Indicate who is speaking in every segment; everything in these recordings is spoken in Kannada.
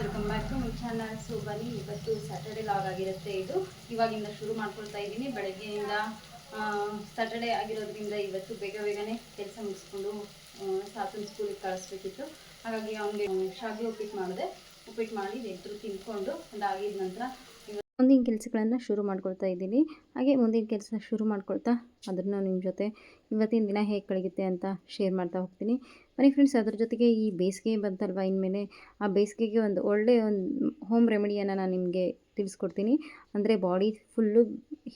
Speaker 1: Welcome back to my channel so ಬನ್ನಿ, ಇವತ್ತು ಸ್ಯಾಟರ್ಡೆ ಲಾಗ್ ಆಗಿರುತ್ತೆ ಇದು. ಇವಾಗಿಂದ ಶುರು ಮಾಡ್ಕೊಳ್ತಾ ಇದ್ದೀನಿ. ಬೆಳಗ್ಗೆಯಿಂದ ಸ್ಯಾಟರ್ಡೆ ಆಗಿರೋದ್ರಿಂದ ಇವತ್ತು ಬೇಗ ಬೇಗನೆ ಕೆಲಸ ಮುಗಿಸ್ಕೊಂಡು ಸಾಸನ್ ಸ್ಕೂಲಿಗೆ ಕಳಿಸ್ಬೇಕಿತ್ತು. ಹಾಗಾಗಿ ಅವನಿಗೆ ಶಾವಿಗೆ ಉಪ್ಪಿಟ್ಟು ಮಾಡಿದೆ. ಉಪ್ಪಿಟ್ಟು ಮಾಡಿ ಎದ್ರು ತಿನ್ಕೊಂಡು, ಅದಾಗಿದ ನಂತರ
Speaker 2: ಮುಂದಿನ ಕೆಲಸಗಳನ್ನು ಶುರು ಮಾಡ್ಕೊಳ್ತಾ ಇದ್ದೀನಿ. ಹಾಗೆ ಮುಂದಿನ ಕೆಲಸ ಶುರು ಮಾಡ್ಕೊಳ್ತಾ ಅದನ್ನು ನಿಮ್ಮ ಜೊತೆ ಇವತ್ತಿನ ದಿನ ಹೇಗೆ ಕಳೆಯುತ್ತೆ ಅಂತ ಶೇರ್ ಮಾಡ್ತಾ ಹೋಗ್ತೀನಿ. ಬನ್ನಿ ಫ್ರೆಂಡ್ಸ್ ಅದ್ರ ಜೊತೆಗೆ ಈ ಬೇಸಿಗೆ ಬಂತಲ್ವ ಇನ್ಮೇಲೆ? ಆ ಬೇಸಿಗೆಗೆ ಒಂದು ಒಳ್ಳೆಯ ಒಂದು ಹೋಮ್ ರೆಮಿಡಿಯನ್ನು ನಾನು ನಿಮಗೆ ತಿಳಿಸ್ಕೊಡ್ತೀನಿ. ಅಂದರೆ ಬಾಡಿ ಫುಲ್ಲು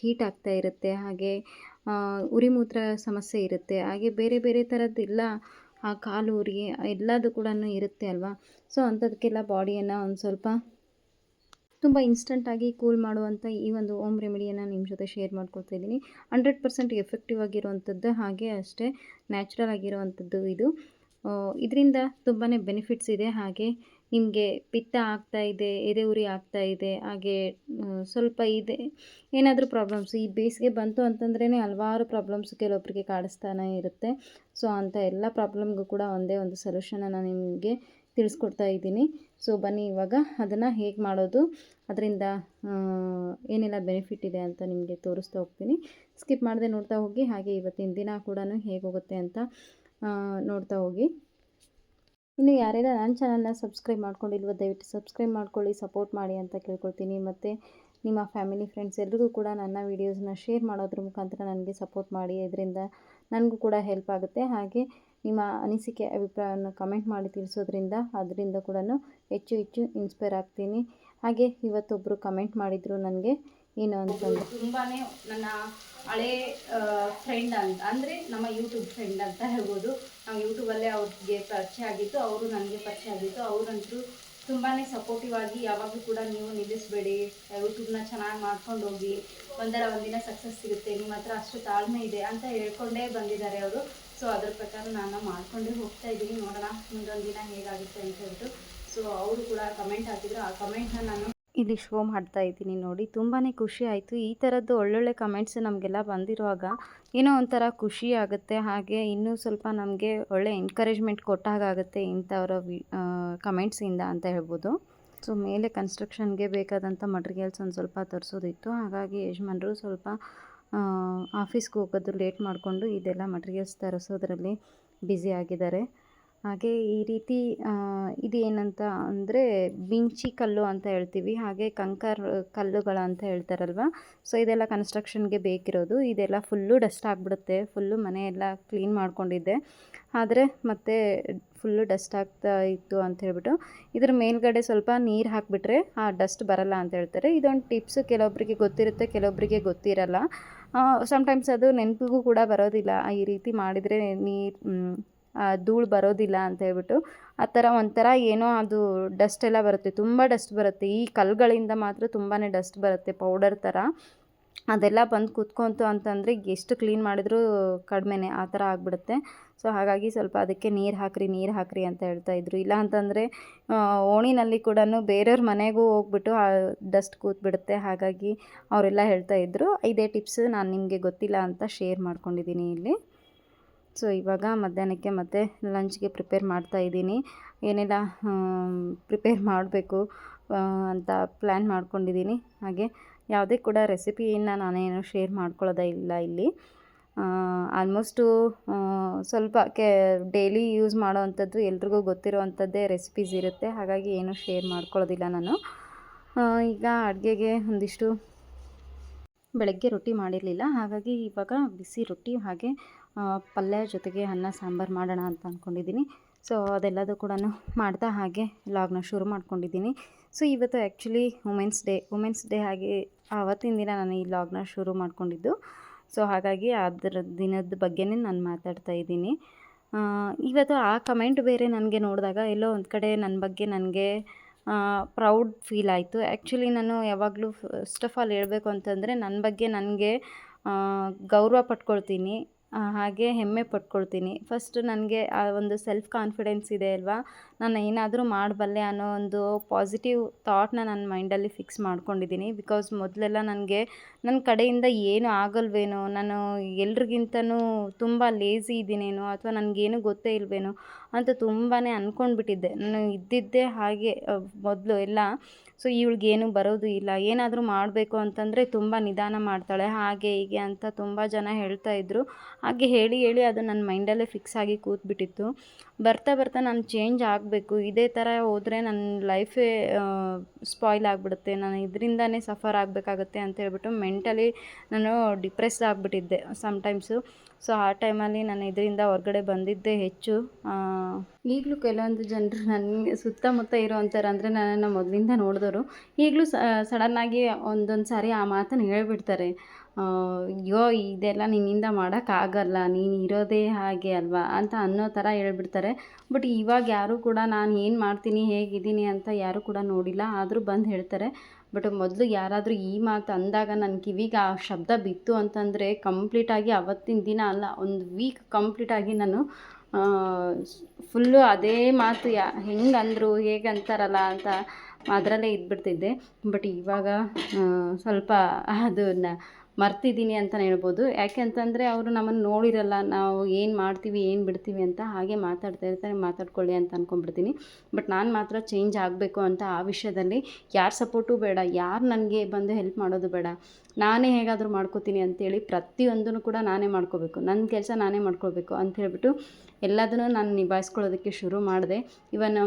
Speaker 2: ಹೀಟ್ ಆಗ್ತಾ ಇರುತ್ತೆ, ಹಾಗೆ ಉರಿಮೂತ್ರ ಉರಿ ಮೂತ್ರ ಸಮಸ್ಯೆ ಇರುತ್ತೆ, ಹಾಗೆ ಬೇರೆ ಬೇರೆ ಥರದ್ದೆಲ್ಲ ಆ ಕಾಲು ಉರಿ ಎಲ್ಲದೂ ಕೂಡ ಇರುತ್ತೆ ಅಲ್ವಾ? ಸೊ ಅಂಥದಕ್ಕೆಲ್ಲ ಬಾಡಿಯನ್ನು ಒಂದು ಸ್ವಲ್ಪ ತುಂಬ ಇನ್ಸ್ಟಂಟಾಗಿ ಕೂಲ್ ಮಾಡುವಂಥ ಈ ಒಂದು ಓಮ್ ರೆಮಿಡಿಯನ್ನು ನಿಮ್ಮ ಜೊತೆ ಶೇರ್ ಮಾಡ್ಕೊಳ್ತಾ ಇದ್ದೀನಿ. ಹಂಡ್ರೆಡ್ ಪರ್ಸೆಂಟ್ ಎಫೆಕ್ಟಿವ್ ಆಗಿರುವಂಥದ್ದು ಹಾಗೆ ಅಷ್ಟೇ ನ್ಯಾಚುರಲ್ ಆಗಿರುವಂಥದ್ದು ಇದು. ಇದರಿಂದ ತುಂಬಾ ಬೆನಿಫಿಟ್ಸ್ ಇದೆ. ಹಾಗೆ ನಿಮಗೆ ಪಿತ್ತ ಆಗ್ತಾ ಇದೆ ಎದೆ ಉರಿ ಆಗ್ತಾ ಇದೆ, ಹಾಗೆ ಸ್ವಲ್ಪ ಇದೆ, ಏನಾದರೂ ಪ್ರಾಬ್ಲಮ್ಸ್ ಈ ಬೇಸಿಗೆ ಬಂತು ಅಂತಂದ್ರೇ ಹಲವಾರು ಪ್ರಾಬ್ಲಮ್ಸ್ ಕೆಲವೊಬ್ಬರಿಗೆ ಕಾಡಿಸ್ತಾನೆ ಇರುತ್ತೆ. ಸೊ ಅಂಥ ಎಲ್ಲ ಪ್ರಾಬ್ಲಮ್ಗೂ ಕೂಡ ಒಂದೇ ಒಂದು ಸೊಲ್ಯೂಷನನ್ನು ನಾನು ನಿಮಗೆ ತಿಳಿಸ್ಕೊಡ್ತಾ ಇದ್ದೀನಿ. ಸೊ ಬನ್ನಿ ಇವಾಗ ಅದನ್ನು ಹೇಗೆ ಮಾಡೋದು? ಅದರಿಂದ ಏನೆಲ್ಲ ಬೆನಿಫಿಟ್ ಇದೆ ಅಂತ ನಿಮಗೆ ತೋರಿಸ್ತಾ ಹೋಗ್ತೀನಿ. ಸ್ಕಿಪ್ ಮಾಡದೆ ನೋಡ್ತಾ ಹೋಗಿ, ಹಾಗೆ ಇವತ್ತಿನ ದಿನ ಕೂಡ ಹೇಗೋಗುತ್ತೆ ಅಂತ ನೋಡ್ತಾ ಹೋಗಿ. ಇನ್ನು ಯಾರೆಲ್ಲ ನನ್ನ ಚಾನಲ್ನ ಸಬ್ಸ್ಕ್ರೈಬ್ ಮಾಡ್ಕೊಂಡಿಲ್ವ, ದಯವಿಟ್ಟು ಸಬ್ಸ್ಕ್ರೈಬ್ ಮಾಡ್ಕೊಳ್ಳಿ ಸಪೋರ್ಟ್ ಮಾಡಿ ಅಂತ ಕೇಳ್ಕೊಳ್ತೀನಿ. ಮತ್ತು ನಿಮ್ಮ ಫ್ಯಾಮಿಲಿ ಫ್ರೆಂಡ್ಸ್ ಎಲ್ರಿಗೂ ಕೂಡ ನನ್ನ ವೀಡಿಯೋಸ್ನ ಶೇರ್ ಮಾಡೋದ್ರ ಮುಖಾಂತರ ನನಗೆ ಸಪೋರ್ಟ್ ಮಾಡಿ. ಇದರಿಂದ ನನಗೂ ಕೂಡ ಹೆಲ್ಪ್ ಆಗುತ್ತೆ. ಹಾಗೆ ನಿಮ್ಮ ಅನಿಸಿಕೆ, ಅಭಿಪ್ರಾಯವನ್ನು ಕಮೆಂಟ್ ಮಾಡಿ ತಿಳಿಸೋದ್ರಿಂದ, ಅದರಿಂದ ಕೂಡ ಹೆಚ್ಚು ಹೆಚ್ಚು ಇನ್ಸ್ಪೈರ್ ಆಗ್ತೀನಿ. ಹಾಗೆ ಇವತ್ತೊಬ್ಬರು ಕಮೆಂಟ್ ಮಾಡಿದರು ನನಗೆ. ಏನು ಅಂತಂದರೆ
Speaker 1: ತುಂಬಾನೇ ನನ್ನ ಹಳೆ ಫ್ರೆಂಡ್ ಅಂತ ಅಂದರೆ ನಮ್ಮ ಯೂಟ್ಯೂಬ್ ಫ್ರೆಂಡ್ ಅಂತ ಹೇಳ್ಬೋದು. ನಾವು ಯೂಟ್ಯೂಬಲ್ಲೇ ಅವ್ರಿಗೆ ಪರಿಚಯ ಆಗಿತ್ತು ಅವರು ನನಗೆ ಪರಿಚಯ ಆಗಿತ್ತು ಅವರಂತೂ ತುಂಬಾ ಸಪೋರ್ಟಿವ್ ಆಗಿ ಯಾವಾಗಲೂ ಕೂಡ ನೀವು ನಿಲ್ಲಿಸಬೇಡಿ ಯೂಟ್ಯೂಬ್ನ ಚೆನ್ನಾಗಿ ಮಾಡ್ಕೊಂಡು ಹೋಗಿ ಒಂದರ ಒಂದಿನ ಸಕ್ಸಸ್ ಸಿಗುತ್ತೆ ನಿಮ್ಮ ಹತ್ರ ಅಷ್ಟು ತಾಳ್ಮೆ ಇದೆ ಅಂತ ಹೇಳ್ಕೊಂಡೇ ಬಂದಿದ್ದಾರೆ ಅವರು. ಸೊ ಅದ್ರ ಪ್ರಕಾರ ನಾನು ಮಾಡ್ಕೊಂಡೇ ಹೋಗ್ತಾ ಇದ್ದೀನಿ. ನೋಡೋಣ ಮುಂದೊಂದು ದಿನ ಹೇಗಾಗುತ್ತೆ ಅಂತ ಹೇಳ್ಬಿಟ್ಟು. ಸೊ ಅವರು ಕೂಡ ಕಮೆಂಟ್ ಹಾಕಿದ್ರು. ಆ ಕಮೆಂಟ್ನ ನಾನು
Speaker 2: ಇಲ್ಲಿ ಶೋ ಮಾಡ್ತಾ ಇದ್ದೀನಿ ನೋಡಿ. ತುಂಬಾ ಖುಷಿ ಆಯಿತು. ಈ ಥರದ್ದು ಒಳ್ಳೊಳ್ಳೆ ಕಮೆಂಟ್ಸ್ ನಮಗೆಲ್ಲ ಬಂದಿರುವಾಗ ಏನೋ ಒಂಥರ ಖುಷಿ ಆಗುತ್ತೆ. ಹಾಗೆ ಇನ್ನೂ ಸ್ವಲ್ಪ ನಮಗೆ ಒಳ್ಳೆ ಎನ್ಕರೇಜ್ಮೆಂಟ್ ಕೊಟ್ಟಾಗುತ್ತೆ ಇಂಥವರ ವಿ ಕಮೆಂಟ್ಸಿಂದ ಅಂತ ಹೇಳ್ಬೋದು. ಸೊ ಮೇಲೆ ಕನ್ಸ್ಟ್ರಕ್ಷನ್ಗೆ ಬೇಕಾದಂಥ ಮಟೀರಿಯಲ್ಸ್ ಒಂದು ಸ್ವಲ್ಪ ತರಿಸೋದಿತ್ತು. ಹಾಗಾಗಿ ಯಜಮಾನರು ಸ್ವಲ್ಪ ಆಫೀಸ್ಗೆ ಹೋಗೋದು ಲೇಟ್ ಮಾಡಿಕೊಂಡು ಇದೆಲ್ಲ ಮಟೀರಿಯಲ್ಸ್ ತರಿಸೋದ್ರಲ್ಲಿ ಬ್ಯುಸಿ ಆಗಿದ್ದಾರೆ. ಹಾಗೆ ಈ ರೀತಿ ಇದು ಏನಂತ ಅಂದರೆ ಬಿಂಚಿ ಕಲ್ಲು ಅಂತ ಹೇಳ್ತೀವಿ, ಹಾಗೆ ಕಂಕರ್ ಕಲ್ಲುಗಳು ಅಂತ ಹೇಳ್ತಾರಲ್ವ? ಸೊ ಇದೆಲ್ಲ ಕನ್ಸ್ಟ್ರಕ್ಷನ್ಗೆ ಬೇಕಿರೋದು. ಇದೆಲ್ಲ ಫುಲ್ಲು ಡಸ್ಟ್ ಆಗಿಬಿಡುತ್ತೆ. ಫುಲ್ಲು ಮನೆಯೆಲ್ಲ ಕ್ಲೀನ್ ಮಾಡ್ಕೊಂಡಿದ್ದೆ. ಆದರೆ ಮತ್ತೆ ಫುಲ್ಲು ಡಸ್ಟ್ ಆಗ್ತಾ ಇತ್ತು ಅಂತ ಹೇಳ್ಬಿಟ್ಟು, ಇದ್ರ ಮೇಲ್ಗಡೆ ಸ್ವಲ್ಪ ನೀರು ಹಾಕಿಬಿಟ್ರೆ ಆ ಡಸ್ಟ್ ಬರಲ್ಲ ಅಂತ ಹೇಳ್ತಾರೆ. ಇದೊಂದು ಟಿಪ್ಸ್ ಕೆಲವೊಬ್ಬರಿಗೆ ಗೊತ್ತಿರುತ್ತೆ ಕೆಲವೊಬ್ಬರಿಗೆ ಗೊತ್ತಿರಲ್ಲ. ಸಮ್ಟೈಮ್ಸ್ ಅದು ನೆನಪಿಗೂ ಕೂಡ ಬರೋದಿಲ್ಲ. ಈ ರೀತಿ ಮಾಡಿದರೆ ನೀರು ಧೂಳು ಬರೋದಿಲ್ಲ ಅಂತ ಹೇಳ್ಬಿಟ್ಟು ಆ ಥರ ಒಂಥರ ಏನೋ ಅದು ಡಸ್ಟ್ ಎಲ್ಲ ಬರುತ್ತೆ. ತುಂಬ ಡಸ್ಟ್ ಬರುತ್ತೆ. ಈ ಕಲ್ಲುಗಳಿಂದ ಮಾತ್ರ ತುಂಬಾ ಡಸ್ಟ್ ಬರುತ್ತೆ ಪೌಡರ್ ಥರ. ಅದೆಲ್ಲ ಬಂದು ಕೂತ್ಕೊಂತು ಅಂತಂದರೆ ಎಷ್ಟು ಕ್ಲೀನ್ ಮಾಡಿದರೂ ಕಡಿಮೆನೇ ಆ ಥರ ಆಗಿಬಿಡುತ್ತೆ. ಸೊ ಹಾಗಾಗಿ ಸ್ವಲ್ಪ ಅದಕ್ಕೆ ನೀರು ಹಾಕ್ರಿ ನೀರು ಹಾಕ್ರಿ ಅಂತ ಹೇಳ್ತಾ ಇದ್ರು. ಇಲ್ಲ ಅಂತಂದರೆ ಓಣಿನಲ್ಲಿ ಕೂಡ ಬೇರೆಯವ್ರ ಮನೆಗೂ ಹೋಗ್ಬಿಟ್ಟು ಆ ಡಸ್ಟ್ ಕೂತ್ಬಿಡುತ್ತೆ. ಹಾಗಾಗಿ ಅವರೆಲ್ಲ ಹೇಳ್ತಾ ಇದ್ರು. ಇದೇ ಟಿಪ್ಸ್ ನಾನು ನಿಮಗೆ ಗೊತ್ತಿಲ್ಲ ಅಂತ ಶೇರ್ ಮಾಡ್ಕೊಂಡಿದ್ದೀನಿ ಇಲ್ಲಿ. ಸೊ, ಇವಾಗ ಮಧ್ಯಾಹ್ನಕ್ಕೆ ಮತ್ತೆ ಲಂಚ್ಗೆ ಪ್ರಿಪೇರ್ ಮಾಡ್ತಾ ಇದ್ದೀನಿ. ಏನೆಲ್ಲ ಪ್ರಿಪೇರ್ ಮಾಡಬೇಕು ಅಂತ ಪ್ಲ್ಯಾನ್ ಮಾಡ್ಕೊಂಡಿದ್ದೀನಿ. ಹಾಗೆ ಯಾವುದೇ ಕೂಡ ರೆಸಿಪಿಯನ್ನು ನಾನೇನು ಶೇರ್ ಮಾಡ್ಕೊಳ್ಳೋದೇ ಇಲ್ಲ ಇಲ್ಲಿ. ಆಲ್ಮೋಸ್ಟು ಸ್ವಲ್ಪ ಕೆ, ಡೈಲಿ ಯೂಸ್ ಮಾಡೋವಂಥದ್ದು ಎಲ್ರಿಗೂ ಗೊತ್ತಿರೋವಂಥದ್ದೇ ರೆಸಿಪೀಸ್ ಇರುತ್ತೆ. ಹಾಗಾಗಿ ಏನು ಶೇರ್ ಮಾಡ್ಕೊಳ್ಳೋದಿಲ್ಲ ನಾನು. ಈಗ ಅಡುಗೆಗೆ ಒಂದಿಷ್ಟು ಬೆಳಗ್ಗೆ ರೊಟ್ಟಿ ಮಾಡಿರಲಿಲ್ಲ. ಹಾಗಾಗಿ ಇವಾಗ ಬಿಸಿ ರೊಟ್ಟಿ ಹಾಗೆ ಪಲ್ಯ ಜೊತೆಗೆ ಅನ್ನ, ಸಾಂಬಾರು ಮಾಡೋಣ ಅಂತ ಅಂದ್ಕೊಂಡಿದ್ದೀನಿ ಸೊ ಅದೆಲ್ಲದೂ ಕೂಡ ಮಾಡ್ತಾ ಹಾಗೆ ಲಾಗ್ನ ಶುರು ಮಾಡ್ಕೊಂಡಿದ್ದೀನಿ. ಸೊ ಇವತ್ತು actually women's day women's day ಹಾಗೆ ಆವತ್ತಿನ ದಿನ ನಾನು ಈ ಲಾಗ್ನ ಶುರು ಮಾಡ್ಕೊಂಡಿದ್ದು. ಸೊ ಹಾಗಾಗಿ ಅದರ ದಿನದ ಬಗ್ಗೆನೇ ನಾನು ಮಾತಾಡ್ತಾ ಇದ್ದೀನಿ. ಇವತ್ತು ಆ ಕಮೆಂಟ್ ಬೇರೆ ನನಗೆ ನೋಡಿದಾಗ ಎಲ್ಲೋ ಒಂದು ಕಡೆ ನನ್ನ ಬಗ್ಗೆ ನನಗೆ ಪ್ರೌಡ್ ಫೀಲ್ ಆಯಿತು. ಆ್ಯಕ್ಚುಲಿ ನಾನು ಯಾವಾಗಲೂ ಫಸ್ಟ್ ಆಫ್ ಆಲ್ ಹೇಳಬೇಕು ಅಂತಂದರೆ ನನ್ನ ಬಗ್ಗೆ ನನಗೆ ಗೌರವ ಪಟ್ಕೊಳ್ತೀನಿ. ಹಾಗೆ ಹೆಮ್ಮೆ ಪಟ್ಕೊಳ್ತೀನಿ. ಫಸ್ಟ್ ನನಗೆ ಆ ಒಂದು ಸೆಲ್ಫ್ ಕಾನ್ಫಿಡೆನ್ಸ್ ಇದೆ ಅಲ್ವಾ? ನಾನು ಏನಾದರೂ ಮಾಡಬಲ್ಲೆ ಅನ್ನೋ ಒಂದು ಪಾಸಿಟಿವ್ ಥಾಟ್ನ ನನ್ನ ಮೈಂಡಲ್ಲಿ ಫಿಕ್ಸ್ ಮಾಡ್ಕೊಂಡಿದ್ದೀನಿ. ಬಿಕಾಸ್ ಮೊದಲೆಲ್ಲ ನನಗೆ ನನ್ನ ಕಡೆಯಿಂದ ಏನು ಆಗಲ್ವೇನೋ, ನಾನು ಎಲ್ರಿಗಿಂತನೂ ತುಂಬ ಲೇಝಿ ಇದ್ದೀನೇನೋ ಅಥವಾ ನನಗೇನು ಗೊತ್ತೇ ಇಲ್ವೇನೋ ಅಂತ ತುಂಬಾ ಅಂದ್ಕೊಂಡ್ಬಿಟ್ಟಿದ್ದೆ ನಾನು ಇದ್ದಿದ್ದೇ ಹಾಗೆ ಮೊದಲು ಎಲ್ಲ. ಸೊ ಇವಳಿಗೇನು ಬರೋದು ಇಲ್ಲ. ಏನಾದರೂ ಮಾಡಬೇಕು ಅಂತಂದರೆ ತುಂಬ ನಿಧಾನ ಮಾಡ್ತಾಳೆ. ಹಾಗೆ ಹೀಗೆ ಅಂತ ತುಂಬ ಜನ ಹೇಳ್ತಾ ಇದ್ದರು ಹಾಗೆ ಹೇಳಿ ಹೇಳಿ ಅದು ನನ್ನ ಮೈಂಡಲ್ಲೇ ಫಿಕ್ಸ್ ಆಗಿ ಕೂತ್ಬಿಟ್ಟಿತ್ತು. ಬರ್ತಾ ಬರ್ತಾ ನಾನು ಚೇಂಜ್ ಆಗಬೇಕು. ಇದೇ ಥರ ಹೋದರೆ ನನ್ನ ಲೈಫೇ ಸ್ಪಾಯ್ಲ್ ಆಗಿಬಿಡುತ್ತೆ. ನಾನು ಇದರಿಂದನೇ ಸಫರ್ ಆಗಬೇಕಾಗತ್ತೆ ಅಂತ ಹೇಳ್ಬಿಟ್ಟು ಮೆಂಟಲಿ ನಾನು ಡಿಪ್ರೆಸ್ ಆಗಿಬಿಟ್ಟಿದ್ದೆ ಸಮ್ಟೈಮ್ಸು ಸೊ ಆ ಟೈಮಲ್ಲಿ ನಾನು ಇದರಿಂದ ಹೊರಗಡೆ ಬಂದಿದ್ದೇ ಹೆಚ್ಚು. ಈಗಲೂ ಕೆಲವೊಂದು ಜನರು ನನಗೆ ಸುತ್ತಮುತ್ತ ಇರೋವಂಥವ್ರು ಅಂದರೆ ನನ್ನನ್ನು ಮೊದಲಿಂದ ನೋಡಿದವರು ಈಗಲೂ ಸಡನ್ನಾಗಿ ಒಂದೊಂದು ಸಾರಿ ಆ ಮಾತನ್ನು ಹೇಳ್ಬಿಡ್ತಾರೆ. ಅಯ್ಯೋ, ಇದೆಲ್ಲ ನಿನ್ನಿಂದ ಮಾಡೋಕ್ಕಾಗಲ್ಲ ನೀನು ಇರೋದೇ ಹಾಗೆ ಅಲ್ವಾ? ಅಂತ ಅನ್ನೋ ಥರ ಹೇಳ್ಬಿಡ್ತಾರೆ. ಬಟ್ ಇವಾಗ ಯಾರೂ ಕೂಡ ನಾನು ಏನು ಮಾಡ್ತೀನಿ, ಹೇಗಿದ್ದೀನಿ ಅಂತ ಯಾರೂ ಕೂಡ ನೋಡಿಲ್ಲ. ಆದರೂ ಬಂದು ಹೇಳ್ತಾರೆ. ಬಟ್ ಮೊದಲು ಯಾರಾದರೂ ಈ ಮಾತು ಅಂದಾಗ ನನ್ನ ಕಿವಿಗೆ ಆ ಶಬ್ದ ಬಿತ್ತು ಅಂತಂದರೆ ಕಂಪ್ಲೀಟಾಗಿ ಅವತ್ತಿನ ದಿನ ಅಲ್ಲ, ಒಂದು ವೀಕ್ ಕಂಪ್ಲೀಟಾಗಿ ನಾನು ಫುಲ್ಲು ಅದೇ ಮಾತು ಯಾ, ಹೆಂಗೆ ಅಂದರು, ಹೇಗೆ ಅಂತಾರಲ್ಲ ಅಂತ ಅದರಲ್ಲೇ ಇದ್ಬಿಡ್ತಿದ್ದೆ. ಬಟ್ ಇವಾಗ ಸ್ವಲ್ಪ ಅದನ್ನ ಮರ್ತಿದ್ದೀನಿ ಅಂತಲೇ ಹೇಳ್ಬೋದು. ಯಾಕೆ ಅಂತಂದರೆ ಅವರು ನಮ್ಮನ್ನು ನೋಡಿರಲ್ಲ, ನಾವು ಏನು ಮಾಡ್ತೀವಿ, ಏನು ಬಿಡ್ತೀವಿ ಅಂತ ಹಾಗೆ ಮಾತಾಡ್ತಾ ಇರ್ತಾರೆ, ಮಾತಾಡ್ಕೊಳ್ಳಿ ಅಂತ ಅಂದ್ಕೊಂಡ್ಬಿಡ್ತೀನಿ ಬಟ್ ನಾನು ಮಾತ್ರ ಚೇಂಜ್ ಆಗಬೇಕು ಅಂತ ಆ ವಿಷಯದಲ್ಲಿ ಯಾರ ಸಪೋರ್ಟು ಬೇಡ, ಯಾರು ನನಗೆ ಬಂದು ಹೆಲ್ಪ್ ಮಾಡೋದು ಬೇಡ. ನಾನೇ ಹೇಗಾದರೂ ಮಾಡ್ಕೋತೀನಿ ಅಂತೇಳಿ ಪ್ರತಿಯೊಂದನ್ನು ಕೂಡ ನಾನೇ ಮಾಡ್ಕೋಬೇಕು. ನನ್ನ ಕೆಲಸ ನಾನೇ ಮಾಡ್ಕೋಬೇಕು ಅಂತ ಹೇಳ್ಬಿಟ್ಟು ಎಲ್ಲದನ್ನೂ ನಾನು ನಿಭಾಯಿಸ್ಕೊಳ್ಳೋದಕ್ಕೆ ಶುರು ಮಾಡಿದೆ. ಇವನ್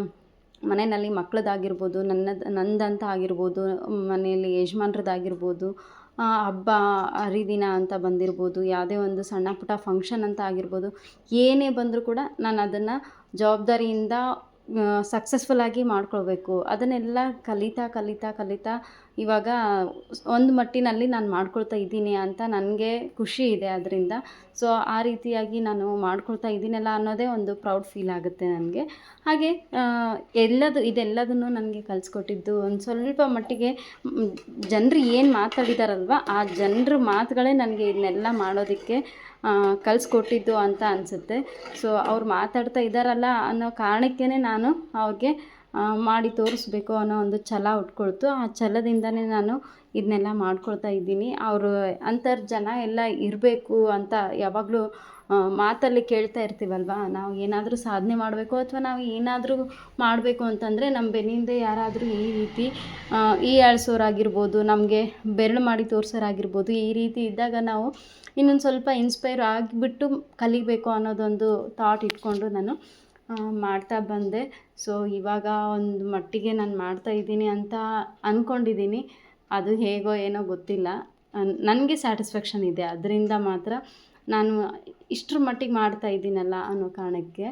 Speaker 2: ಮನೆಯಲ್ಲಿ ಮಕ್ಕಳದ್ದಾಗಿರ್ಬೋದು ನನ್ನದು, ನಂದಂತ ಆಗಿರ್ಬೋದು, ಮನೆಯಲ್ಲಿ ಯಜಮಾನ್ರದ್ದಾಗಿರ್ಬೋದು ಹಬ್ಬ, ಹರಿದಿನ ಅಂತ ಬಂದಿರ್ಬೋದು, ಯಾವುದೇ ಒಂದು ಸಣ್ಣ ಪುಟ್ಟ ಫಂಕ್ಷನ್ ಅಂತ ಆಗಿರ್ಬೋದು, ಏನೇ ಬಂದರೂ ಕೂಡ ನಾನು ಅದನ್ನು ಜವಾಬ್ದಾರಿಯಿಂದ ಸಕ್ಸಸ್ಫುಲ್ಲಾಗಿ ಮಾಡ್ಕೊಳ್ಬೇಕು. ಅದನ್ನೆಲ್ಲ ಕಲಿತಾ ಕಲಿತಾ ಕಲಿತಾ ಇವಾಗ ಒಂದು ಮಟ್ಟಿನಲ್ಲಿ ನಾನು ಮಾಡ್ಕೊಳ್ತಾ ಇದ್ದೀನಿ ಅಂತ ನನಗೆ ಖುಷಿ ಇದೆ ಅದರಿಂದ. ಸೊ ಆ ರೀತಿಯಾಗಿ ನಾನು ಮಾಡ್ಕೊಳ್ತಾ ಇದ್ದೀನಲ್ಲ ಅನ್ನೋದೇ ಒಂದು ಪ್ರೌಡ್ ಫೀಲ್ ಆಗುತ್ತೆ ನನಗೆ. ಹಾಗೆ ಎಲ್ಲದು, ಇದೆಲ್ಲದನ್ನು ನನಗೆ ಕಲಿಸ್ಕೊಟ್ಟಿದ್ದು ಒಂದು ಸ್ವಲ್ಪ ಮಟ್ಟಿಗೆ ಜನರು ಏನು ಮಾತಾಡಿದಾರಲ್ವ, ಆ ಜನರ ಮಾತುಗಳೇ ನನಗೆ ಇದನ್ನೆಲ್ಲ ಮಾಡೋದಕ್ಕೆ ಕಲಿಸ್ಕೊಟ್ಟಿದ್ದು ಅಂತ ಅನಿಸುತ್ತೆ. ಸೊ ಅವ್ರು ಮಾತಾಡ್ತಾ ಇದ್ದಾರಲ್ಲ ಅನ್ನೋ ಕಾರಣಕ್ಕೇ ನಾನು ಅವ್ರಿಗೆ ಮಾಡಿ ತೋರಿಸ್ಬೇಕು ಅನ್ನೋ ಒಂದು ಛಲ ಉಟ್ಕೊಳ್ತು. ಆ ಛಲದಿಂದನೇ ನಾನು ಇದನ್ನೆಲ್ಲ ಮಾಡ್ಕೊಳ್ತಾ ಇದ್ದೀನಿ. ಅವರು ಅಂತರ್ಜನ ಜನ ಎಲ್ಲ ಇರಬೇಕು ಅಂತ ಯಾವಾಗಲೂ ಮಾತಲ್ಲಿ ಕೇಳ್ತಾ ಇರ್ತೀವಲ್ವ? ನಾವು ಏನಾದರೂ ಸಾಧನೆ ಮಾಡಬೇಕು ಅಥವಾ ನಾವು ಏನಾದರೂ ಮಾಡಬೇಕು ಅಂತಂದರೆ ನಮ್ಮ ಬೆನ್ನಿಂದ ಯಾರಾದರೂ ಈ ರೀತಿ ಈ ಆಳ್ಸೋರಾಗಿರ್ಬೋದು, ನಮಗೆ ಬೆರಳು ಮಾಡಿ ತೋರ್ಸೋರಾಗಿರ್ಬೋದು, ಈ ರೀತಿ ಇದ್ದಾಗ ನಾವು ಇನ್ನೊಂದು ಸ್ವಲ್ಪ ಇನ್ಸ್ಪೈರ್ ಆಗಿಬಿಟ್ಟು ಕಲಿಬೇಕು ಅನ್ನೋದೊಂದು ಥಾಟ್ ಇಟ್ಕೊಂಡು ನಾನು ಮಾಡ್ತಾ ಬಂದೆ. ಸೊ ಇವಾಗ ಒಂದು ಮಟ್ಟಿಗೆ ನಾನು ಮಾಡ್ತಾ ಇದ್ದೀನಿ ಅಂತ ಅಂದ್ಕೊಂಡಿದ್ದೀನಿ ಅದು ಹೇಗೋ ಏನೋ ಗೊತ್ತಿಲ್ಲ. ನನಗೆ ಸ್ಯಾಟಿಸ್ಫ್ಯಾಕ್ಷನ್ ಇದೆ. ಅದರಿಂದ ಮಾತ್ರ ನಾನು ಇಷ್ಟರ ಮಟ್ಟಿಗೆ ಮಾಡ್ತಾ ಇದ್ದೀನಲ್ಲ ಅನ್ನೋ ಕಾರಣಕ್ಕೆ.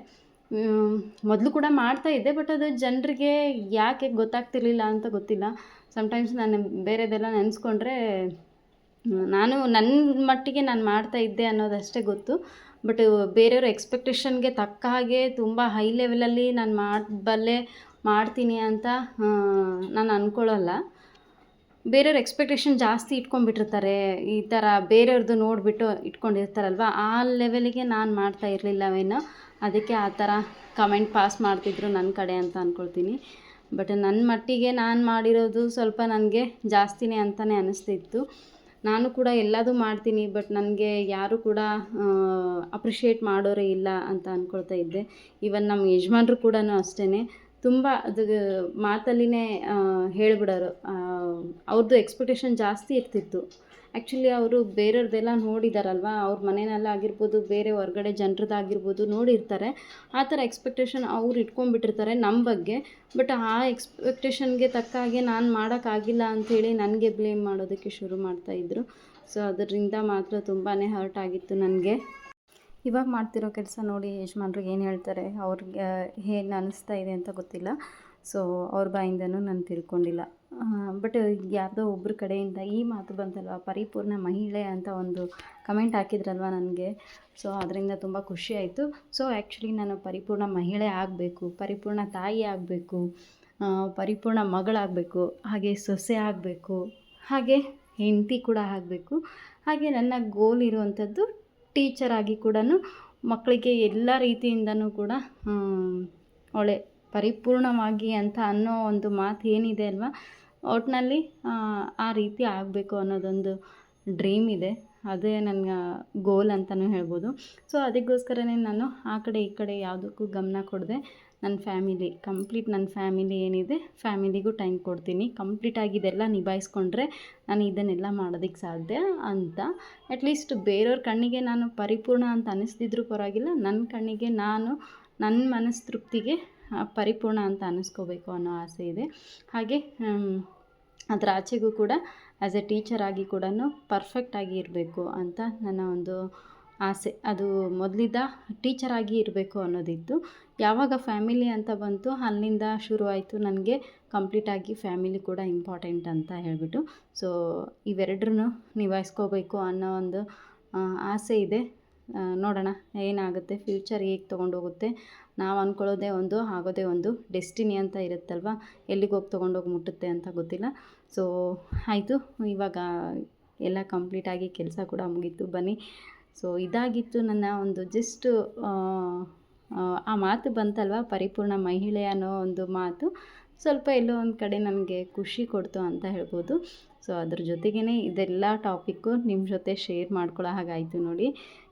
Speaker 2: ಮೊದಲು ಕೂಡ ಮಾಡ್ತಾ ಇದ್ದೆ ಬಟ್ ಅದು ಜನರಿಗೆ ಯಾಕೆ ಗೊತ್ತಾಗ್ತಿರ್ಲಿಲ್ಲ ಅಂತ ಗೊತ್ತಿಲ್ಲ. ಸಮ್ಟೈಮ್ಸ್ ನಾನು ಬೇರೆದೆಲ್ಲ ನೆನೆಸ್ಕೊಂಡ್ರೆ, ನಾನು ನನ್ನ ಮಟ್ಟಿಗೆ ನಾನು ಮಾಡ್ತಾ ಇದ್ದೆ ಅನ್ನೋದಷ್ಟೇ ಗೊತ್ತು. ಬಟ್ ಬೇರೆಯವ್ರ ಎಕ್ಸ್ಪೆಕ್ಟೇಷನ್ಗೆ ತಕ್ಕ ಹಾಗೆ ತುಂಬ ಹೈ ಲೆವೆಲಲ್ಲಿ ನಾನು ಮಾಡಬಲ್ಲೆ ಮಾಡ್ತೀನಿ ಅಂತ ನಾನು ಅಂದ್ಕೊಳ್ಳಲ್ಲ ಬೇರೆಯವ್ರ ಎಕ್ಸ್ಪೆಕ್ಟೇಷನ್ ಜಾಸ್ತಿ ಇಟ್ಕೊಂಡ್ಬಿಟ್ಟಿರ್ತಾರೆ. ಈ ಥರ ಬೇರೆಯವ್ರದ್ದು ನೋಡಿಬಿಟ್ಟು ಇಟ್ಕೊಂಡಿರ್ತಾರಲ್ವ? ಆ ಲೆವೆಲಿಗೆ ನಾನು ಮಾಡ್ತಾ ಇರಲಿಲ್ಲವೇನೋ ಅದಕ್ಕೆ ಆ ಥರ ಕಮೆಂಟ್ ಪಾಸ್ ಮಾಡ್ತಿದ್ರು ನನ್ನ ಕಡೆ ಅಂತ ಅಂದ್ಕೊಳ್ತೀನಿ ಬಟ್ ನನ್ನ ಮಟ್ಟಿಗೆ ನಾನು ಮಾಡಿರೋದು ಸ್ವಲ್ಪ ನನಗೆ ಜಾಸ್ತಿನೇ ಅಂತಲೇ ಅನ್ನಿಸ್ತಿತ್ತು ನಾನು ಕೂಡ ಎಲ್ಲದೂ ಮಾಡ್ತೀನಿ ಬಟ್ ನನಗೆ ಯಾರೂ ಕೂಡ ಅಪ್ರಿಷಿಯೇಟ್ ಮಾಡೋರೇ ಇಲ್ಲ ಅಂತ ಅಂದ್ಕೊಳ್ತಾ ಇದ್ದೆ. ಈವನ್ ನಮ್ಮ ಯಜಮಾನ್ರು ಕೂಡ ಅಷ್ಟೇ ತುಂಬ ಅದು ಮಾತಲ್ಲಿನೇ ಹೇಳ್ಬಿಡೋರು. ಅವ್ರದ್ದು ಎಕ್ಸ್ಪೆಕ್ಟೇಷನ್ ಜಾಸ್ತಿ ಇರ್ತಿತ್ತು. ಆ್ಯಕ್ಚುಲಿ ಅವರು ಬೇರೆಯವ್ರದ್ದೆಲ್ಲ ನೋಡಿದಾರಲ್ವ? ಅವ್ರ ಮನೆಯಲ್ಲಾಗಿರ್ಬೋದು ಬೇರೆ ಹೊರ್ಗಡೆ ಜನರದ್ದಾಗಿರ್ಬೋದು ನೋಡಿರ್ತಾರೆ. ಆ ಥರ ಎಕ್ಸ್ಪೆಕ್ಟೇಷನ್ ಅವ್ರು ಇಟ್ಕೊಂಡ್ಬಿಟ್ಟಿರ್ತಾರೆ ನಮ್ಮ ಬಗ್ಗೆ. ಬಟ್ ಆ ಎಕ್ಸ್ಪೆಕ್ಟೇಷನ್ಗೆ ತಕ್ಕ ಹಾಗೆ ನಾನು ಮಾಡೋಕ್ಕಾಗಿಲ್ಲ ಅಂಥೇಳಿ ನನಗೆ ಬ್ಲೇಮ್ ಮಾಡೋದಕ್ಕೆ ಶುರು ಮಾಡ್ತಾಯಿದ್ರು ಸೊ ಅದರಿಂದ ಮಾತ್ರ ತುಂಬಾ ಹರ್ಟ್ ಆಗಿತ್ತು ನನಗೆ. ಇವಾಗ ಮಾಡ್ತಿರೋ ಕೆಲಸ ನೋಡಿ ಯಜಮಾನ್ರು ಏನು ಹೇಳ್ತಾರೆ, ಅವ್ರಿಗೆ ಏನು ಅನ್ನಿಸ್ತಾ ಇದೆ ಅಂತ ಗೊತ್ತಿಲ್ಲ. ಸೊ ಅವ್ರ ಬಾಯಿಂದನೂ ನಾನು ತಿಳ್ಕೊಂಡಿಲ್ಲ. ಬಟ್ ಯಾರ್ದೋ ಒಬ್ಬರ ಕಡೆಯಿಂದ ಈ ಮಾತು ಬಂತಲ್ವ, ಪರಿಪೂರ್ಣ ಮಹಿಳೆ ಅಂತ ಒಂದು ಕಮೆಂಟ್ ಹಾಕಿದ್ರಲ್ವ ನನಗೆ. ಸೊ ಅದರಿಂದ ತುಂಬ ಖುಷಿ ಆಯಿತು. ಸೊ ಆ್ಯಕ್ಚುಲಿ ನಾನು ಪರಿಪೂರ್ಣ ಮಹಿಳೆ ಆಗಬೇಕು, ಪರಿಪೂರ್ಣ ತಾಯಿ ಆಗಬೇಕು ಪರಿಪೂರ್ಣ ಮಗಳಾಗಬೇಕು ಹಾಗೆ ಸೊಸೆ ಆಗಬೇಕು, ಹಾಗೆ ಹೆಂಡತಿ ಕೂಡ ಆಗಬೇಕು. ಹಾಗೆ ನನ್ನ ಗೋಲ್ ಇರುವಂಥದ್ದು ಟೀಚರಾಗಿ ಕೂಡ ಮಕ್ಕಳಿಗೆ ಎಲ್ಲ ರೀತಿಯಿಂದನೂ ಕೂಡ ಒಳ್ಳೆ ಪರಿಪೂರ್ಣವಾಗಿ ಅಂತ ಅನ್ನೋ ಒಂದು ಮಾತು ಏನಿದೆ ಅಲ್ವಾ? ಒಟ್ಟಿನಲ್ಲಿ ಆ ರೀತಿ ಆಗಬೇಕು ಅನ್ನೋದೊಂದು ಡ್ರೀಮ್ ಇದೆ. ಅದೇ ನನ್ನ ಗೋಲ್ ಅಂತಲೂ ಹೇಳ್ಬೋದು. ಸೊ ಅದಕ್ಕೋಸ್ಕರನೇ ನಾನು ಆ ಕಡೆ ಈ ಕಡೆ ಯಾವುದಕ್ಕೂ ಗಮನ ಕೊಡದೆ. ನನ್ನ ಫ್ಯಾಮಿಲಿ, ಕಂಪ್ಲೀಟ್ ನನ್ನ ಫ್ಯಾಮಿಲಿ ಏನಿದೆ, ಫ್ಯಾಮಿಲಿಗೂ ಟೈಮ್ ಕೊಡ್ತೀನಿ. ಕಂಪ್ಲೀಟಾಗಿ ಇದೆಲ್ಲ ನಿಭಾಯಿಸ್ಕೊಂಡ್ರೆ ನಾನು ಇದನ್ನೆಲ್ಲ ಮಾಡೋದಕ್ಕೆ ಸಾಧ್ಯ ಅಂತ. ಅಟ್ಲೀಸ್ಟ್ ಬೇರೆಯವ್ರ ಕಣ್ಣಿಗೆ ನಾನು ಪರಿಪೂರ್ಣ ಅಂತ ಅನ್ನಿಸ್ತಿದ್ರೂ ಪರವಾಗಿಲ್ಲ, ನನ್ನ ಕಣ್ಣಿಗೆ ನಾನು, ನನ್ನ ಮನಸ್ಸು ತೃಪ್ತಿಗೆ ಪರಿಪೂರ್ಣ ಅಂತ ಅನ್ನಿಸ್ಕೋಬೇಕು ಅನ್ನೋ ಆಸೆ ಇದೆ. ಹಾಗೆ ಅದರ ಆಚೆಗೂ ಕೂಡ ಆ್ಯಸ್ ಎ ಟೀಚರ್ ಆಗಿ ಕೂಡ ಪರ್ಫೆಕ್ಟಾಗಿ ಇರಬೇಕು ಅಂತ ನನ್ನ ಒಂದು ಆಸೆ. ಅದು ಮೊದಲಿದ್ದ ಟೀಚರಾಗಿ ಇರಬೇಕು ಅನ್ನೋದಿತ್ತು. ಯಾವಾಗ ಫ್ಯಾಮಿಲಿ ಅಂತ ಬಂತು, ಅಲ್ಲಿಂದ ಶುರುವಾಯಿತು. ನನಗೆ ಕಂಪ್ಲೀಟಾಗಿ ಫ್ಯಾಮಿಲಿ ಕೂಡ ಇಂಪಾರ್ಟೆಂಟ್ ಅಂತ ಹೇಳಿಬಿಟ್ಟು. ಸೊ ಇವೆರಡ್ರೂ ನಿಭಾಯಿಸ್ಕೋಬೇಕು ಅನ್ನೋ ಒಂದು ಆಸೆ ಇದೆ. ನೋಡೋಣ ಏನಾಗುತ್ತೆ, ಫ್ಯೂಚರ್ ಹೇಗೆ ತೊಗೊಂಡೋಗುತ್ತೆ. ನಾವು ಅಂದ್ಕೊಳ್ಳೋದೇ ಒಂದು, ಆಗೋದೇ ಒಂದು ಡೆಸ್ಟಿನಿ ಅಂತ ಇರುತ್ತಲ್ವ? ಎಲ್ಲಿಗೆ ಹೋಗಿ ತೊಗೊಂಡೋಗಿ ಮುಟ್ಟುತ್ತೆ ಅಂತ ಗೊತ್ತಿಲ್ಲ. ಸೊ, ಆಯಿತು. ಇವಾಗ ಎಲ್ಲ ಕಂಪ್ಲೀಟಾಗಿ ಕೆಲಸ ಕೂಡ ಮುಗೀತು. ಬನ್ನಿ. ಸೊ ಇದಾಗಿತ್ತು ನನ್ನ ಒಂದು ಜಸ್ಟ್ ಆ ಮಾತು ಬಂತಲ್ವ? ಪರಿಪೂರ್ಣ ಮಹಿಳೆ ಅನ್ನೋ ಒಂದು ಮಾತು. ಸ್ವಲ್ಪ ಎಲ್ಲೋ ಒಂದು ಕಡೆ ನನಗೆ ಖುಷಿ ಕೊಡ್ತು ಅಂತ ಹೇಳ್ಬೋದು. ಸೊ ಅದ್ರ ಜೊತೆಗೇ ಇದೆಲ್ಲ ಟಾಪಿಕ್ಕು ನಿಮ್ಮ ಜೊತೆ ಶೇರ್ ಮಾಡ್ಕೊಳ್ಳೋ ಹಾಗಾಯಿತು ನೋಡಿ.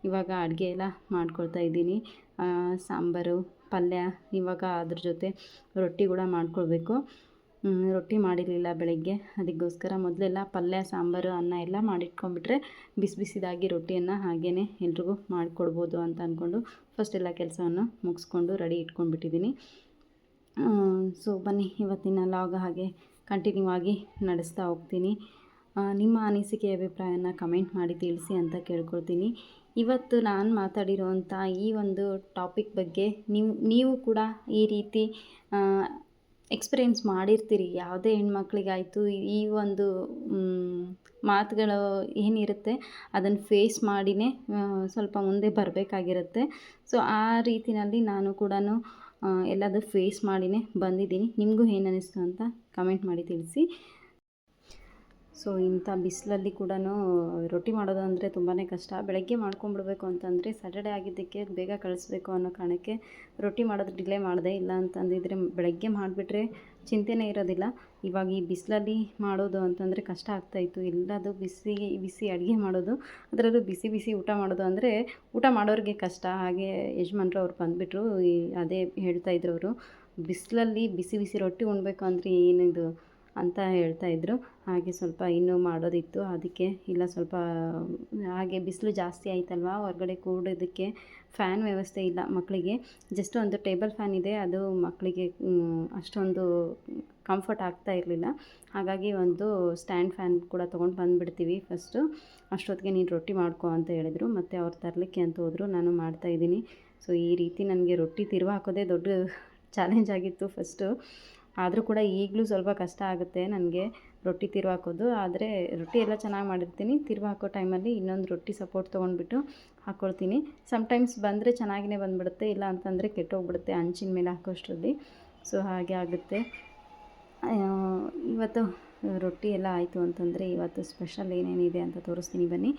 Speaker 2: ಇವಾಗ ಅಡುಗೆ ಎಲ್ಲ ಮಾಡ್ಕೊಳ್ತಾ ಇದ್ದೀನಿ. ಸಾಂಬಾರು, ಪಲ್ಯ ಇವಾಗ ಅದ್ರ ಜೊತೆ ರೊಟ್ಟಿ ಕೂಡ ಮಾಡ್ಕೊಳ್ಬೇಕು. ರೊಟ್ಟಿ ಮಾಡಿರಲಿಲ್ಲ ಬೆಳಗ್ಗೆ. ಅದಕ್ಕೋಸ್ಕರ ಮೊದಲೆಲ್ಲ ಪಲ್ಯ, ಸಾಂಬಾರು, ಅನ್ನ ಎಲ್ಲ ಮಾಡಿಟ್ಕೊಂಡ್ಬಿಟ್ರೆ ಬಿಸಿ ಬಿಸಿದಾಗಿ ರೊಟ್ಟಿಯನ್ನು ಹಾಗೇ ಎಲ್ರಿಗೂ ಮಾಡಿಕೊಡ್ಬೋದು ಅಂತ ಅಂದ್ಕೊಂಡು ಫಸ್ಟ್ ಎಲ್ಲ ಕೆಲಸವನ್ನು ಮುಗಿಸ್ಕೊಂಡು ರೆಡಿ ಇಟ್ಕೊಂಡ್ಬಿಟ್ಟಿದ್ದೀನಿ. ಸೊ ಬನ್ನಿ, ಇವತ್ತಿನ ಲಾಗ್ ಹಾಗೆ ಕಂಟಿನ್ಯೂ ಆಗಿ ನಡೆಸ್ತಾ ಹೋಗ್ತೀನಿ. ನಿಮ್ಮ ಅನಿಸಿಕೆ, ಅಭಿಪ್ರಾಯನ ಕಮೆಂಟ್ ಮಾಡಿ ತಿಳಿಸಿ ಅಂತ ಕೇಳ್ಕೊಳ್ತೀನಿ. ಇವತ್ತು ನಾನು ಮಾತಾಡಿರೋವಂಥ ಈ ಒಂದು ಟಾಪಿಕ್ ಬಗ್ಗೆ ನೀವು ನೀವು ಕೂಡ ಈ ರೀತಿ ಎಕ್ಸ್ಪೀರಿಯೆನ್ಸ್ ಮಾಡಿರ್ತೀರಿ. ಯಾವುದೇ ಹೆಣ್ಮಕ್ಳಿಗಾಯಿತು, ಈ ಒಂದು ಮಾತುಗಳು ಏನಿರುತ್ತೆ, ಅದನ್ನು ಫೇಸ್ ಮಾಡಿನೇ ಸ್ವಲ್ಪ ಮುಂದೆ ಬರಬೇಕಾಗಿರುತ್ತೆ. ಸೊ ಆ ರೀತಿಯಲ್ಲಿ ನಾನು ಕೂಡ ಎಲ್ಲದೂ ಫೇಸ್ ಮಾಡಿನೇ ಬಂದಿದ್ದೀನಿ. ನಿಮಗೂ ಏನು ಅನ್ನಿಸ್ತು ಅಂತ ಕಮೆಂಟ್ ಮಾಡಿ ತಿಳಿಸಿ. ಸೊ ಇಂಥ ಬಿಸಿಲಲ್ಲಿ ಕೂಡ ರೊಟ್ಟಿ ಮಾಡೋದು ಅಂದರೆ ತುಂಬಾ ಕಷ್ಟ. ಬೆಳಗ್ಗೆ ಮಾಡ್ಕೊಂಬಿಡ್ಬೇಕು ಅಂತಂದರೆ ಸ್ಯಾಟರ್ಡೆ ಆಗಿದ್ದಕ್ಕೆ ಬೇಗ ಕಳಿಸ್ಬೇಕು ಅನ್ನೋ ಕಾರಣಕ್ಕೆ ರೊಟ್ಟಿ ಮಾಡೋದು ಡಿಲೇ ಮಾಡಿದೆ ಇಲ್ಲ ಅಂತಂದಿದ್ರೆ ಬೆಳಗ್ಗೆ ಮಾಡಿಬಿಟ್ರೆ ಚಿಂತೆನೇ ಇರೋದಿಲ್ಲ. ಇವಾಗ ಈ ಬಿಸಿಲಲ್ಲಿ ಮಾಡೋದು ಅಂತಂದರೆ ಕಷ್ಟ ಆಗ್ತಾಯಿತ್ತು ಎಲ್ಲದು ಬಿಸಿ ಬಿಸಿ ಅಡುಗೆ ಮಾಡೋದು, ಅದರಲ್ಲೂ ಬಿಸಿ ಬಿಸಿ ಊಟ ಮಾಡೋದು ಅಂದರೆ ಊಟ ಮಾಡೋರಿಗೆ ಕಷ್ಟ. ಹಾಗೆ ಯಜಮಾನ್ರು ಅವ್ರು ಬಂದುಬಿಟ್ರು ಅದೇ ಹೇಳ್ತಾಯಿದ್ರು ಅವರು. ಬಿಸಿಲಲ್ಲಿ ಬಿಸಿ ಬಿಸಿ ರೊಟ್ಟಿ ಉಣ್ಬೇಕು ಅಂದರೆ ಏನಿದು? ಅಂತ ಹೇಳ್ತಾ ಇದ್ದರು ಹಾಗೆ ಸ್ವಲ್ಪ ಇನ್ನೂ ಮಾಡೋದಿತ್ತು. ಅದಕ್ಕೆ ಇಲ್ಲ, ಸ್ವಲ್ಪ, ಹಾಗೆ ಬಿಸಿಲು ಜಾಸ್ತಿ ಆಯ್ತಲ್ವ? ಹೊರಗಡೆ ಕೂಡೋದಕ್ಕೆ ಫ್ಯಾನ್ ವ್ಯವಸ್ಥೆ ಇಲ್ಲ ಮಕ್ಕಳಿಗೆ. ಜಸ್ಟ್ ಒಂದು ಟೇಬಲ್ ಫ್ಯಾನ್ ಇದೆ. ಅದು ಮಕ್ಕಳಿಗೆ ಅಷ್ಟೊಂದು ಕಂಫರ್ಟ್ ಆಗ್ತಾ ಇರಲಿಲ್ಲ. ಹಾಗಾಗಿ ಒಂದು ಸ್ಟ್ಯಾಂಡ್ ಫ್ಯಾನ್ ಕೂಡ ತೊಗೊಂಡು ಬಂದುಬಿಡ್ತೀವಿ ಫಸ್ಟು. ಅಷ್ಟೊತ್ತಿಗೆ ನೀನು ರೊಟ್ಟಿ ಮಾಡ್ಕೊ ಅಂತ ಹೇಳಿದರು. ಮತ್ತು ಅವ್ರು ತರಲಿಕ್ಕೆ ಅಂತ ಹೋದರು. ನಾನು ಮಾಡ್ತಾಯಿದ್ದೀನಿ ಸೊ, ಈ ರೀತಿ ನನಗೆ ರೊಟ್ಟಿ ತಿರುವ ಹಾಕೋದೇ ದೊಡ್ಡ ಚಾಲೆಂಜ್ ಆಗಿತ್ತು ಫಸ್ಟು. ಆದರೂ ಕೂಡ ಈಗಲೂ ಸ್ವಲ್ಪ ಕಷ್ಟ ಆಗುತ್ತೆ ನನಗೆ ರೊಟ್ಟಿ ತಿರುವ ಹಾಕೋದು. ಆದರೆ ರೊಟ್ಟಿ ಎಲ್ಲ ಚೆನ್ನಾಗಿ ಮಾಡಿರ್ತೀನಿ. ತಿರುವ ಹಾಕೋ ಟೈಮಲ್ಲಿ ಇನ್ನೊಂದು ರೊಟ್ಟಿ ಸಪೋರ್ಟ್ ತೊಗೊಂಡ್ಬಿಟ್ಟು ಹಾಕ್ಕೊಳ್ತೀನಿ ಸಮಟೈಮ್ಸ್ ಬಂದರೆ ಚೆನ್ನಾಗಿಯೇ ಬಂದುಬಿಡುತ್ತೆ, ಇಲ್ಲ ಅಂತಂದರೆ ಕೆಟ್ಟೋಗ್ಬಿಡುತ್ತೆ ಅಂಚಿನ ಮೇಲೆ ಹಾಕೋಷ್ಟರಲ್ಲಿ. ಸೊ ಹಾಗೆ ಆಗುತ್ತೆ. ಇವತ್ತು ರೊಟ್ಟಿ ಎಲ್ಲ ಆಯಿತು ಅಂತಂದರೆ ಇವತ್ತು ಸ್ಪೆಷಲ್ ಏನೇನಿದೆ ಅಂತ ತೋರಿಸ್ತೀನಿ ಬನ್ನಿ.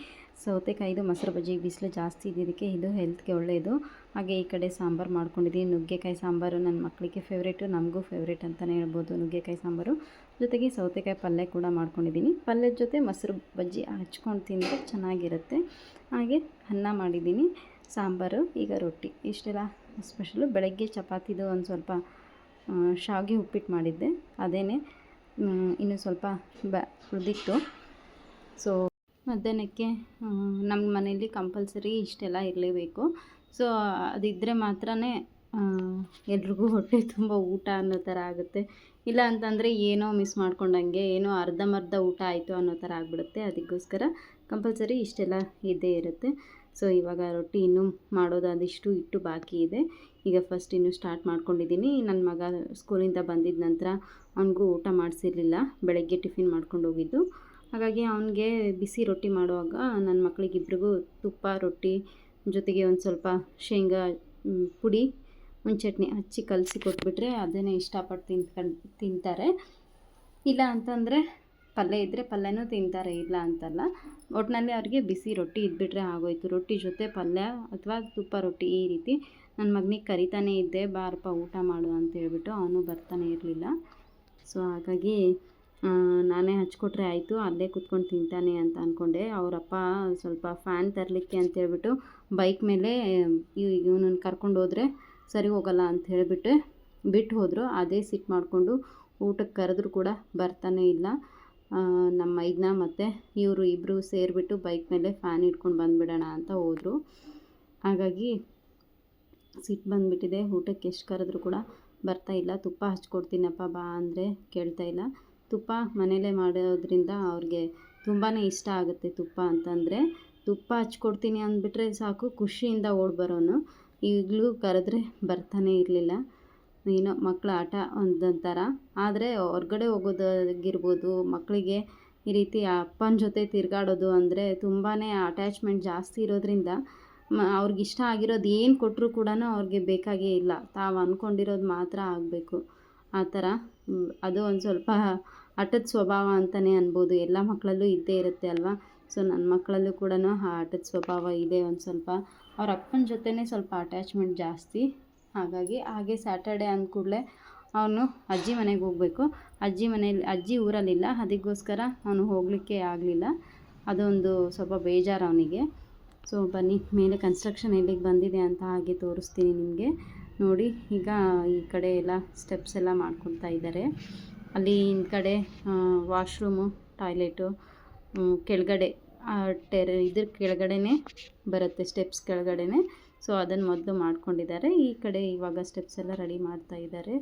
Speaker 2: ಸೌತೆಕಾಯಿದು ಮೊಸರು ಬಜ್ಜಿ, ಬಿಸಿಲು ಜಾಸ್ತಿ ಇದ್ದಿದ್ದಕ್ಕೆ ಇದು ಹೆಲ್ತ್ಗೆ ಒಳ್ಳೆಯದು ಹಾಗೆ ಈ ಕಡೆ ಸಾಂಬಾರು ಮಾಡ್ಕೊಂಡಿದ್ದೀನಿ. ನುಗ್ಗೆಕಾಯಿ ಸಾಂಬಾರು ನನ್ನ ಮಕ್ಕಳಿಗೆ ಫೇವ್ರೇಟು ನಮಗೂ ಫೇವ್ರೇಟ್ ಅಂತಲೇ ಹೇಳ್ಬೋದು ನುಗ್ಗೆಕಾಯಿ ಸಾಂಬಾರು. ಜೊತೆಗೆ ಸೌತೆಕಾಯಿ ಪಲ್ಯ ಕೂಡ ಮಾಡ್ಕೊಂಡಿದ್ದೀನಿ. ಪಲ್ಯದ ಜೊತೆ ಮೊಸರು ಬಜ್ಜಿ ಹಚ್ಕೊಂಡು ತಿಂದರೆ ಚೆನ್ನಾಗಿರುತ್ತೆ. ಹಾಗೆ ಅನ್ನ ಮಾಡಿದ್ದೀನಿ, ಸಾಂಬಾರು, ಈಗ ರೊಟ್ಟಿ. ಇಷ್ಟೆಲ್ಲ ಸ್ಪೆಷಲು ಬೆಳಗ್ಗೆ ಚಪಾತಿದು ಒಂದು ಸ್ವಲ್ಪ ಶಾವಿಗೆ ಉಪ್ಪಿಟ್ಟು ಮಾಡಿದ್ದೆ. ಅದೇನೆ ಇನ್ನು ಸ್ವಲ್ಪ ಬ ಉಳಿದಿತ್ತು ಸೊ ಮಧ್ಯಾಹ್ನಕ್ಕೆ ನಮ್ಮ ಮನೆಯಲ್ಲಿ ಕಂಪಲ್ಸರಿ ಇಷ್ಟೆಲ್ಲ ಇರಲೇಬೇಕು. ಸೊ ಅದಿದ್ದರೆ ಮಾತ್ರ ಎಲ್ರಿಗೂ ಹೊಟ್ಟೆ ತುಂಬ ಊಟ ಅನ್ನೋ ಥರ ಆಗುತ್ತೆ. ಇಲ್ಲ ಅಂತಂದರೆ ಏನೋ ಮಿಸ್ ಮಾಡ್ಕೊಂಡಂಗೆ, ಏನೋ ಅರ್ಧಮರ್ಧ ಊಟ ಆಯಿತು ಅನ್ನೋ ಥರ ಆಗಿಬಿಡುತ್ತೆ. ಅದಕ್ಕೋಸ್ಕರ ಕಂಪಲ್ಸರಿ ಇಷ್ಟೆಲ್ಲ ಇದ್ದೇ ಇರುತ್ತೆ. ಸೊ ಇವಾಗ ರೊಟ್ಟಿ ಇನ್ನೂ ಮಾಡೋದು ಅದಿಷ್ಟು ಇಟ್ಟು ಬಾಕಿ ಇದೆ. ಈಗ ಫಸ್ಟ್ ಇನ್ನು ಸ್ಟಾರ್ಟ್ ಮಾಡ್ಕೊಂಡಿದ್ದೀನಿ. ನನ್ನ ಮಗ ಸ್ಕೂಲಿಂದ ಬಂದಿದ್ದ ನಂತರ ಅವನಿಗೂ ಊಟ ಮಾಡಿಸಿರಲಿಲ್ಲ. ಬೆಳಗ್ಗೆ ಟಿಫಿನ್ ಮಾಡ್ಕೊಂಡು ಹೋಗಿದ್ದು. ಹಾಗಾಗಿ ಅವನಿಗೆ ಬಿಸಿ ರೊಟ್ಟಿ ಮಾಡುವಾಗ ನನ್ನ ಮಕ್ಕಳಿಗಿಬ್ರಿಗೂ ತುಪ್ಪ, ರೊಟ್ಟಿ, ಜೊತೆಗೆ ಒಂದು ಸ್ವಲ್ಪ ಶೇಂಗಾ ಪುಡಿ ಒಂದು ಚಟ್ನಿ ಹಚ್ಚಿ ಕಲಸಿ ಕೊಟ್ಬಿಟ್ರೆ ಅದನ್ನೇ ಇಷ್ಟಪಟ್ಟು ತಿನ್ಕೊಂಡು ತಿಂತಾರೆ. ಇಲ್ಲ ಅಂತಂದರೆ ಪಲ್ಯ ಇದ್ದರೆ ಪಲ್ಯನೂ ತಿಂತಾರೆ, ಇಲ್ಲ ಅಂತಲ್ಲ. ಒಟ್ಟಿನಲ್ಲಿ ಅವ್ರಿಗೆ ಬಿಸಿ ರೊಟ್ಟಿ ಇದ್ಬಿಟ್ರೆ ಆಗೋಯ್ತು. ರೊಟ್ಟಿ ಜೊತೆ ಪಲ್ಯ ಅಥವಾ ತುಪ್ಪ, ರೊಟ್ಟಿ ಈ ರೀತಿ ನನ್ನ ಮಗನಿಗೆ ಕರಿತಾನೆ ಇದ್ದೆ, ಬಾರಪ್ಪ, ಊಟ ಮಾಡು ಅಂತ ಹೇಳ್ಬಿಟ್ಟು ಅವನು ಬರ್ತಾನೆ ಇರಲಿಲ್ಲ. ಸೊ, ಹಾಗಾಗಿ ನಾನೇ ಹಚ್ಕೊಟ್ರೆ ಆಯಿತು, ಅಲ್ಲೇ ಕುತ್ಕೊಂಡು ತಿಂತಾನೆ ಅಂತ ಅಂದ್ಕೊಂಡೆ ಅವರಪ್ಪ ಸ್ವಲ್ಪ ಫ್ಯಾನ್ ತರಲಿಕ್ಕೆ ಅಂತೇಳ್ಬಿಟ್ಟು ಬೈಕ್ ಮೇಲೆ ಇವನನ್ನು ಕರ್ಕೊಂಡು ಹೋದರೆ ಸರಿ ಹೋಗಲ್ಲ ಅಂತ ಹೇಳಿಬಿಟ್ಟು ಬಿಟ್ಟು ಹೋದರು. ಅದೇ ಸಿಟ್ಟು ಮಾಡಿಕೊಂಡು ಊಟಕ್ಕೆ ಕರೆದ್ರೂ ಕೂಡ ಬರ್ತಾನೆ ಇಲ್ಲ. ನಮ್ಮ ಇದನ್ನ ಮತ್ತು ಇವರು ಇಬ್ಬರು ಸೇರಿಬಿಟ್ಟು ಬೈಕ್ ಮೇಲೆ ಫ್ಯಾನ್ ಇಟ್ಕೊಂಡು ಬಂದುಬಿಡೋಣ ಅಂತ ಹೋದರು. ಹಾಗಾಗಿ ಸಿಟ್ಟು ಬಂದುಬಿಟ್ಟಿದೆ. ಊಟಕ್ಕೆ ಎಷ್ಟು ಕರೆದ್ರೂ ಕೂಡ ಬರ್ತಾ ಇಲ್ಲ. ತುಪ್ಪ ಹಚ್ಕೊಡ್ತೀನಪ್ಪ ಬಾ ಅಂದರೆ ಕೇಳ್ತಾ ಇಲ್ಲ. ತುಪ್ಪ ಮನೆಯಲ್ಲೇ ಮಾಡೋದ್ರಿಂದ ಅವ್ರಿಗೆ ತುಂಬಾ ಇಷ್ಟ ಆಗುತ್ತೆ ತುಪ್ಪ ಅಂತಂದರೆ, ತುಪ್ಪ ಹಚ್ಕೊಡ್ತೀನಿ ಅಂದ್ಬಿಟ್ರೆ ಸಾಕು, ಖುಷಿಯಿಂದ ಓಡಿ ಬರೋನು. ಈಗಲೂ ಕರೆದ್ರೆ ಬರ್ತಾನೆ ಇರಲಿಲ್ಲ. ಏನೋ ಮಕ್ಕಳ ಆಟ ಒಂದೊಂಥರ. ಆದರೆ ಹೊರ್ಗಡೆ ಹೋಗೋದಾಗಿರ್ಬೋದು ಮಕ್ಕಳಿಗೆ ಈ ರೀತಿ ಅಪ್ಪನ ಜೊತೆ ತಿರುಗಾಡೋದು ಅಂದರೆ ತುಂಬಾ ಅಟ್ಯಾಚ್ಮೆಂಟ್ ಜಾಸ್ತಿ ಇರೋದ್ರಿಂದ ಮ, ಅವ್ರಿಗೆ ಇಷ್ಟ ಆಗಿರೋದು ಏನು ಕೊಟ್ಟರು ಕೂಡ ಅವ್ರಿಗೆ ಬೇಕಾಗೇ ಇಲ್ಲ. ತಾವು ಅಂದ್ಕೊಂಡಿರೋದು ಮಾತ್ರ ಆಗಬೇಕು. ಆ ಥರ ಅದು ಒಂದು ಸ್ವಲ್ಪ ಹಠದ ಸ್ವಭಾವ ಅಂತಲೇ ಅನ್ಬೋದು. ಎಲ್ಲ ಮಕ್ಕಳಲ್ಲೂ ಇದ್ದೇ ಇರುತ್ತೆ ಅಲ್ವಾ? ಸೊ ನನ್ನ ಮಕ್ಕಳಲ್ಲೂ ಕೂಡ ಆ ಹಠದ ಸ್ವಭಾವ ಇದೆ ಒಂದು ಸ್ವಲ್ಪ. ಅವ್ರ ಅಪ್ಪನ ಜೊತೆನೇ ಸ್ವಲ್ಪ ಅಟ್ಯಾಚ್ಮೆಂಟ್ ಜಾಸ್ತಿ. ಹಾಗಾಗಿ ಹಾಗೆ ಸ್ಯಾಟರ್ಡೆ ಅಂದ ಕೂಡಲೇ ಅವನು ಅಜ್ಜಿ ಮನೆಗೆ ಹೋಗಬೇಕು. ಅಜ್ಜಿ ಮನೆಯಲ್ಲಿ ಅಜ್ಜಿ ಊರಲ್ಲಿಲ್ಲ. ಅದಕ್ಕೋಸ್ಕರ ಅವನು ಹೋಗಲಿಕ್ಕೆ ಆಗಲಿಲ್ಲ. ಅದೊಂದು ಸ್ವಲ್ಪ ಬೇಜಾರು ಅವನಿಗೆ. ಸೊ ಬನ್ನಿ, ಮೇಲೆ ಕನ್ಸ್ಟ್ರಕ್ಷನ್ ಎಲ್ಲಿಗೆ ಬಂದಿದೆ ಅಂತ ಹಾಗೆ ತೋರಿಸ್ತೀನಿ ನಿಮಗೆ. ನೋಡಿ, ಈಗ ಈ ಕಡೆ ಎಲ್ಲ ಸ್ಟೆಪ್ಸ್ ಎಲ್ಲ ಮಾಡ್ಕೊಳ್ತಾ ಇದ್ದಾರೆ. ಅಲ್ಲಿ ಈ ಕಡೆ ವಾಶ್ರೂಮು ಟಾಯ್ಲೆಟು ಕೆಳಗಡೆ ಟೆರ ಇದ್ರ ಕೆಳಗಡೆನೇ ಬರುತ್ತೆ ಸ್ಟೆಪ್ಸ್ ಕೆಳಗಡೆನೇ. ಸೊ ಅದನ್ನು ಮೊದಲು ಮಾಡ್ಕೊಂಡಿದ್ದಾರೆ. ಈ ಕಡೆ ಇವಾಗ ಸ್ಟೆಪ್ಸ್ ಎಲ್ಲ ರೆಡಿ ಮಾಡ್ತಾ ಇದ್ದಾರೆ.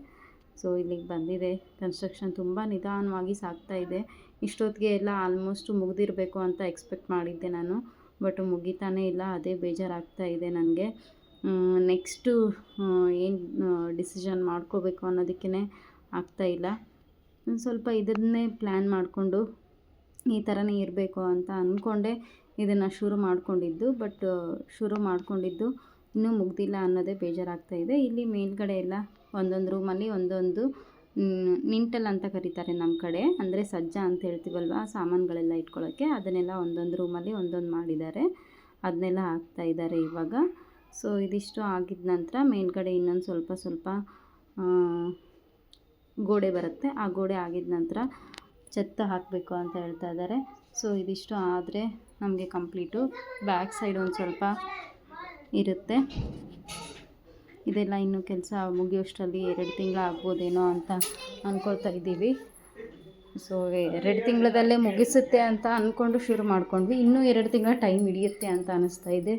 Speaker 2: ಸೊ ಇಲ್ಲಿಗೆ ಬಂದಿದೆ. ಕನ್ಸ್ಟ್ರಕ್ಷನ್ ತುಂಬ ನಿಧಾನವಾಗಿ ಸಾಗ್ತಾ ಇದೆ. ಇಷ್ಟೊತ್ತಿಗೆ ಎಲ್ಲ ಆಲ್ಮೋಸ್ಟ್ ಮುಗಿದಿರಬೇಕು ಅಂತ ಎಕ್ಸ್ಪೆಕ್ಟ್ ಮಾಡಿದ್ದೆ ನಾನು. ಬಟ್ ಮುಗಿತಾನೇ ಇಲ್ಲ, ಅದೇ ಬೇಜಾರಾಗ್ತಾ ಇದೆ ನನಗೆ ನೆಕ್ಸ್ಟು ಏನು ಡಿಸಿಷನ್ ಮಾಡ್ಕೋಬೇಕು ಅನ್ನೋದಕ್ಕೇ ಇಲ್ಲ. ಸ್ವಲ್ಪ ಇದನ್ನೇ ಪ್ಲ್ಯಾನ್ ಮಾಡಿಕೊಂಡು ಈ ಥರನೇ ಇರಬೇಕು ಅಂತ ಅಂದ್ಕೊಂಡೆ ಇದನ್ನು ಶುರು ಮಾಡಿಕೊಂಡಿದ್ದು, ಬಟ್ ಶುರು ಮಾಡಿಕೊಂಡಿದ್ದು ಇನ್ನೂ ಮುಗ್ದಿಲ್ಲ ಅನ್ನೋದೇ ಬೇಜಾರಾಗ್ತಾ ಇದೆ. ಇಲ್ಲಿ ಮೇಲ್ಗಡೆ ಎಲ್ಲ ಒಂದೊಂದು ರೂಮಲ್ಲಿ ಒಂದೊಂದು ನಿಂಟಲ್ ಅಂತ ಕರೀತಾರೆ ನಮ್ಮ ಕಡೆ. ಅಂದರೆ ಸಜ್ಜ ಅಂತ ಹೇಳ್ತೀವಲ್ವ ಸಾಮಾನುಗಳೆಲ್ಲ ಇಟ್ಕೊಳ್ಳೋಕ್ಕೆ ಅದನ್ನೆಲ್ಲ ಒಂದೊಂದು ರೂಮಲ್ಲಿ ಒಂದೊಂದು ಮಾಡಿದ್ದಾರೆ. ಅದನ್ನೆಲ್ಲ ಹಾಕ್ತಾ ಇದ್ದಾರೆ ಇವಾಗ. ಸೊ ಇದಿಷ್ಟು ಆಗಿದ ನಂತರ ಮೇಲ್ಗಡೆ ಇನ್ನೊಂದು ಸ್ವಲ್ಪ ಸ್ವಲ್ಪ ಗೋಡೆ ಬರುತ್ತೆ. ಆ ಗೋಡೆ ಆಗಿದ ನಂತರ ಛತ್ತ ಹಾಕಬೇಕು ಅಂತ ಹೇಳ್ತಾ ಇದ್ದಾರೆ. ಸೊ ಇದಿಷ್ಟು ಆದರೆ ನಮಗೆ ಕಂಪ್ಲೀಟು. ಬ್ಯಾಕ್ ಸೈಡ್ ಒಂದು ಸ್ವಲ್ಪ ಇರುತ್ತೆ. ಇದೆಲ್ಲ ಇನ್ನು ಕೆಲಸ ಮುಗಿಯೋಷ್ಟರಲ್ಲಿ ಎರಡು ತಿಂಗಳು ಆಗ್ಬೋದೇನೋ ಅಂತ ಅಂದ್ಕೊಳ್ತಾ ಇದ್ದೀವಿ. ಸೊ ಎರಡು ತಿಂಗಳಲ್ಲೇ ಮುಗಿಸುತ್ತೆ ಅಂತ ಅಂದ್ಕೊಂಡು ಶುರು ಮಾಡ್ಕೊಂಡ್ವಿ. ಇನ್ನೂ ಎರಡು ತಿಂಗಳ ಟೈಮ್ ಹಿಡಿಯುತ್ತೆ ಅಂತ ಅನ್ನಿಸ್ತಾ ಇದೆ.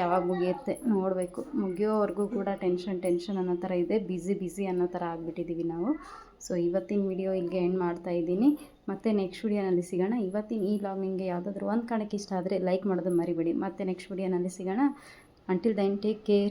Speaker 2: ಯಾವಾಗ ಮುಗಿಯುತ್ತೆ ನೋಡಬೇಕು. ಮುಗಿಯೋವರೆಗೂ ಕೂಡ ಟೆನ್ಷನ್ ಟೆನ್ಷನ್ ಅನ್ನೋ ಥರ ಇದೆ. ಬ್ಯುಸಿ ಬ್ಯುಸಿ ಅನ್ನೋ ಥರ ಆಗಿಬಿಟ್ಟಿದ್ದೀವಿ ನಾವು. ಸೊ ಇವತ್ತಿನ ವಿಡಿಯೋ ಇಲ್ಲಿಗೆ ಎಂಡ್ ಮಾಡ್ತಾ ಇದ್ದೀನಿ. ಮತ್ತೆ ನೆಕ್ಸ್ಟ್ ವಿಡಿಯೋನಲ್ಲಿ ಸಿಗೋಣ. ಇವತ್ತಿನ ಈ ಲಾಗ್ ನಿಮಗೆ ಯಾವುದಾದ್ರೂ ಒಂದು ಕಾಣಕ್ಕೆ ಇಷ್ಟ ಆದರೆ ಲೈಕ್ ಮಾಡೋದು ಮರಿಬೇಡಿ. ಮತ್ತೆ ನೆಕ್ಸ್ಟ್ ವಿಡಿಯೋನಲ್ಲಿ ಸಿಗೋಣ. Until thine take care